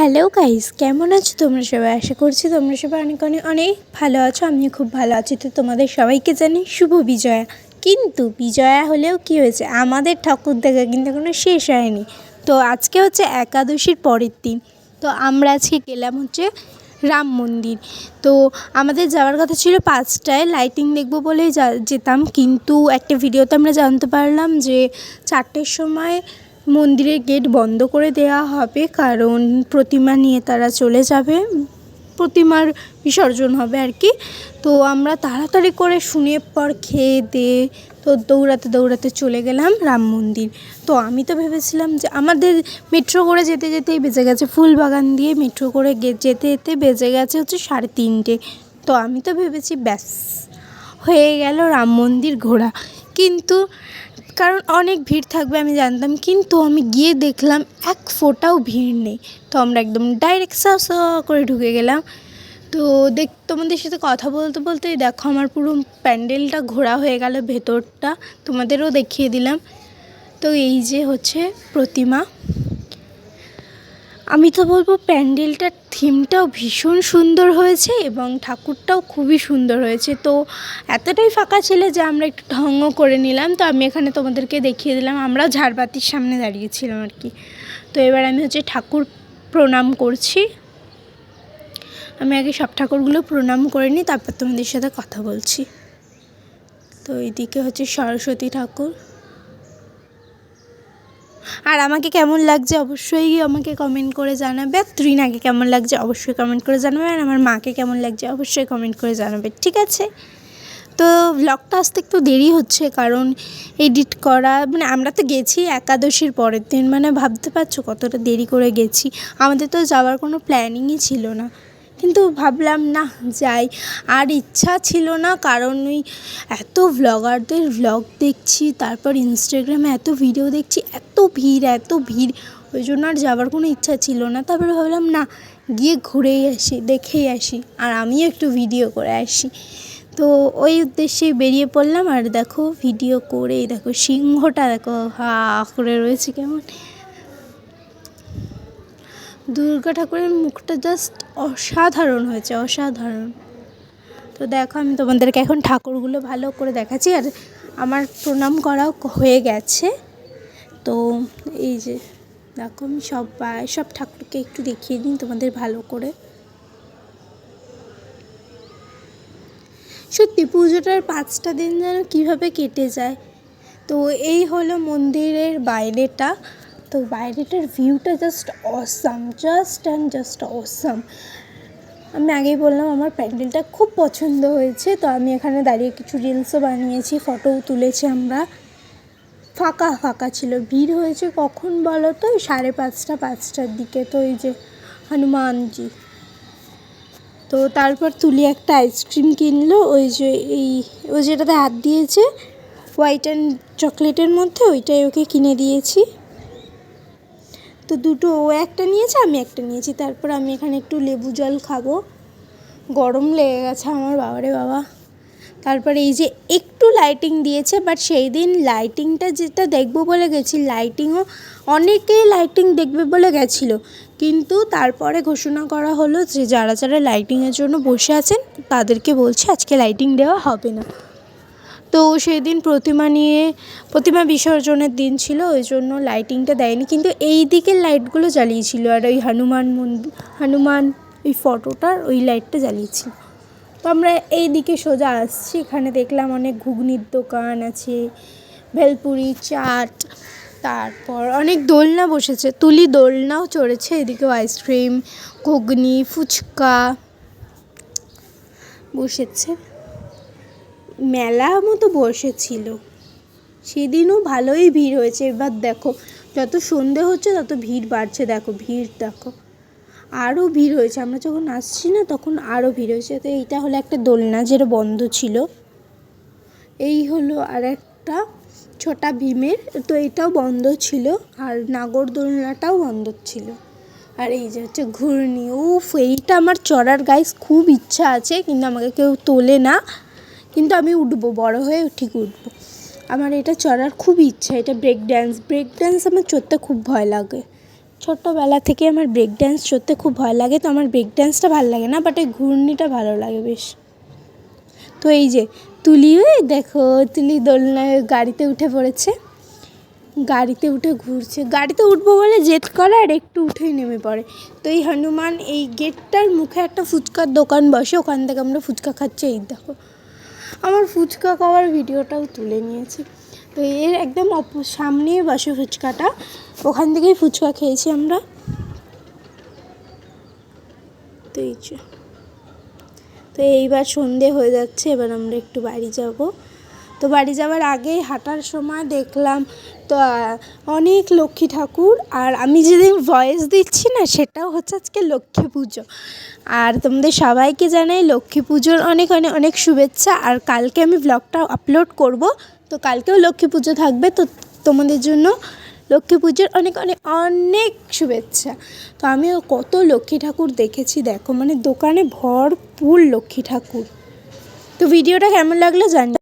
Hello guys কেমন আছো তোমরা সবাই? আশা করছি তোমরা সবাই অনেক অনেক অনেক ভালো আছো। আমিও খুব ভালো আছি। তো তোমাদের সবাইকে জানি শুভ বিজয়া। কিন্তু বিজয়া হলেও কি হয়েছে? আমাদের ঠাকুর দেখা কিন্তু এখনও শেষ হয়নি। তো আজকে হচ্ছে একাদশীর পরের দিন। তো আমরা আজকে গেলাম হচ্ছে রাম মন্দির। তো আমাদের যাওয়ার কথা ছিল পাঁচটায়। লাইটিং দেখব বলেই যা, যেতাম। কিন্তু একটা ভিডিওতে আমরা জানতে পারলাম যে চারটের সময় মন্দিরের গেট বন্ধ করে দেওয়া হবে কারণ প্রতিমা নিয়ে তারা চলে যাবে। প্রতিমার বিসর্জন হবে আর কি। তো আমরা তাড়াতাড়ি করে শুনে পর খেয়ে দিয়ে তো দৌড়াতে দৌড়াতে চলে গেলাম রাম মন্দির। তো আমি তো ভেবেছিলাম যে আমাদের মেট্রো করে যেতে যেতেই বেজে গেছে। ফুল বাগান দিয়ে মেট্রো করে যেতে যেতে বেজে গেছে হচ্ছে সাড়ে তিনটে। তো আমি তো ভেবেছি ব্যাস, হয়ে গেল রাম মন্দির ঘোরা। কিন্তু কারণ অনেক ভিড় থাকবে, আমি জানতাম। কিন্তু আমি গিয়ে দেখলাম এক ফোঁটাও ভিড় নেই। তো আমরা একদম ডাইরেক্ট সা সা করে ঢুকে গেলাম। তো দেখ, তোমাদের সাথে কথা বলতে বলতে দেখো, আমার পুরো প্যান্ডেলটা ঘোরা হয়ে গেল ভেতরটা। তোমাদেরও দেখিয়ে দিলাম। তো এই যে হচ্ছে প্রতিমা। আমি তো বলব প্যান্ডেলটার থিমটাও ভীষণ সুন্দর হয়েছে এবং ঠাকুরটাও খুবই সুন্দর হয়েছে। তো এতটাই ফাঁকা ছিল যে আমরা একটু ঢঙ্গ করে নিলাম। তো আমি এখানে তোমাদেরকে দেখিয়ে দিলাম আমরা ঝাড়বাতির সামনে দাঁড়িয়েছিলাম আর কি। তো এবার আমি হচ্ছে ঠাকুর প্রণাম করছি। আমি আগে সব ঠাকুরগুলো প্রণাম করে নিই, তারপর তোমাদের সাথে কথা বলছি। তো এইদিকে হচ্ছে সরস্বতী ঠাকুর। আর আমাকে কেমন লাগছে অবশ্যই আমাকে কমেন্ট করে জানাবে। আর কেমন লাগছে অবশ্যই কমেন্ট করে জানাবে। আর আমার মাকে কেমন লাগছে অবশ্যই কমেন্ট করে জানাবে, ঠিক আছে? তো ব্লগটা আসতে একটু দেরি হচ্ছে কারণ এডিট করা মানে আমরা তো গেছি একাদশীর পরের দিন মানে ভাবতে পারছ কতটা দেরি করে গেছি। আমাদের তো যাওয়ার কোনো প্ল্যানিংই ছিল না। কিন্তু ভাবলাম, না, যাই। আর ইচ্ছা ছিল না, কারণ ওই এত ভ্লগারদের ভ্লগ দেখছি, তারপর ইনস্টাগ্রামে এত ভিডিও দেখছি, এত ভিড় এত ভিড়, ওই জন্য আর যাওয়ার কোনো ইচ্ছা ছিল না। তারপরে ভাবলাম, না, গিয়ে ঘুরেই আসি, দেখেই আসি। আর আমিও একটু ভিডিও করে আসি। তো ওই উদ্দেশ্যে বেরিয়ে পড়লাম, আর দেখো ভিডিও করে দেখো, সিংহটা দেখো হা, করে রয়েছে কেমন। দুর্গা ঠাকুরের মুখটা জাস্ট অসাধারণ হয়েছে, অসাধারণ। তো দেখো, আমি তোমাদেরকে এখন ঠাকুরগুলো ভালো করে দেখাচ্ছি, আর আমার প্রণাম করাও হয়ে গেছে। তো এই যে, দেখো, আমি সবাই সব ঠাকুরকে একটু দেখিয়ে দিন তোমাদের ভালো করে। সত্যি, পুজোটার পাঁচটা দিন যেন কীভাবে কেটে যায়। তো এই হলো মন্দিরের বাইরেটা। তো বাইরেটার ভিউটা just awesome just and just awesome আমি আগেই বললাম, আমার প্যান্ডেলটা খুব পছন্দ হয়েছে, তো আমি এখানে দাঁড়িয়ে কিছু রিলসও বানিয়েছি ফটোও তুলেছি আমরা। ফাঁকা ফাঁকা ছিল, ভিড় হয়েছে কখন বলো তো? সাড়ে পাঁচটা, পাঁচটার দিকে, তো এই যে হনুমানজি। তো তারপর তুলি একটা আইসক্রিম কিনলো, ওই যে এই ওই যেটাতে হাত দিয়েছে হোয়াইট অ্যান্ড চকলেটের মধ্যে, ওইটাই ওকে কিনে দিয়েছি। তো দুটো, ও একটা নিয়েছে, আমি একটা নিয়েছি। তারপর আমি এখানে একটু লেবু জল খাব। গরম লেগে গেছে আমার, বাবারে বাবা। তারপরে এই যে একটু লাইটিং দিয়েছে বাট সেই দিন লাইটিংটা যেটা দেখব বলে গেছি লাইটিংও অনেকেই লাইটিং দেখবে বলে গেছিল। কিন্তু তারপরে ঘোষণা করা হলো যে যারা যারা লাইটিংয়ের জন্য বসে আছেন, তাদেরকে বলছে আজকে লাইটিং দেওয়া হবে না। তো সেদিন প্রতিমা নিয়ে, প্রতিমা বিসর্জনের দিন ছিল, ওই জন্য লাইটিংটা দেয়নি। কিন্তু এই দিকের লাইটগুলো জ্বালিয়েছিল, আর ওই হনুমান মন্দির হনুমান ওই ফটোটার ওই লাইটটা জ্বালিয়েছিল। তো আমরা এই দিকে সোজা আসছি, এখানে দেখলাম অনেক ঘুগনির দোকান আছে, ভেলপুরি, চাট, তারপর অনেক দোলনা বসেছে। তুলি দোলনাও চড়েছে, এদিকেও আইসক্রিম ঘুগনি, ফুচকা বসেছে। মেলা মতো বসেছিল। সেদিনও ভালোই ভিড় হয়েছে। এবার দেখো, যত সন্ধে হচ্ছে, তত ভিড় বাড়ছে। দেখো, ভিড় দেখো। আরও ভিড় হয়েছে। আমরা যখন আসছি না, তখন আরও ভিড় হয়েছে। তো এইটা হলো একটা দোলনা যেটা বন্ধ ছিল। এই হলো আর একটা ছোটা ভীমের। তো এটাও বন্ধ ছিল আর নাগর দোলনাটাও বন্ধ ছিল। আর এই যে হচ্ছে ঘূর্ণি। উফ, এইটা আমার চড়ার গাইস খুব ইচ্ছা আছে, কিন্তু আমাকে কেউ তোলে না। কিন্তু আমি উঠবো, বড় হয়ে ঠিক উঠবো। আমার এটা চড়ার খুব ইচ্ছা, এটা ব্রেক ড্যান্স ব্রেক ড্যান্স আমার চড়তে খুব ভয় লাগে। ছোট্টবেলা থেকে আমার ব্রেক ড্যান্স চড়তে খুব ভয় লাগে, তো আমার ব্রেক ড্যান্সটা ভালো লাগে না বাট এই ঘূর্ণিটা ভালো লাগে বেশ। তো এই যে, তুলি দেখো, তুলি দোলনায় গাড়িতে উঠে পড়েছে। গাড়িতে উঠে ঘুরছে। গাড়িতে উঠবো বলে জেদ করে আর একটু উঠেই নেমে পড়ে। তো এই হনুমান, এই গেটটার মুখে একটা ফুচকার দোকান বসে, ওখান থেকে আমরা ফুচকা খাচ্ছি, এই দেখো। আমার ফুচকা খাওয়ার ভিডিওটাও তুলে নিয়েছি। তো এর একদম সামনে বসে ফুচকাটা, ওখান থেকেই ফুচকা খেয়েছি আমরা। তো এই তো এইবার সন্ধে হয়ে যাচ্ছে, এবার আমরা একটু বাড়ি যাব। তো বাড়ি যাওয়ার আগে হাঁটার সময় দেখলাম, তো অনেক লক্ষ্মী ঠাকুর। আর আমি যেদিন ভয়েস দিচ্ছি না, সেটাও হচ্ছে আজকে লক্ষ্মী পুজো। আর তোমাদের সবাইকে জানাই লক্ষ্মী পুজোর অনেক অনেক অনেক শুভেচ্ছা। আর কালকে আমি ব্লগটা আপলোড করব। তো কালকেও লক্ষ্মী পুজো থাকবে। তো তোমাদের জন্য লক্ষ্মী পুজোর অনেক অনেক অনেক শুভেচ্ছা। তো আমিও কত লক্ষ্মী ঠাকুর দেখেছি, দেখো। মানে দোকানে ভরপুর লক্ষ্মী ঠাকুর। তো ভিডিওটা কেমন লাগল জানি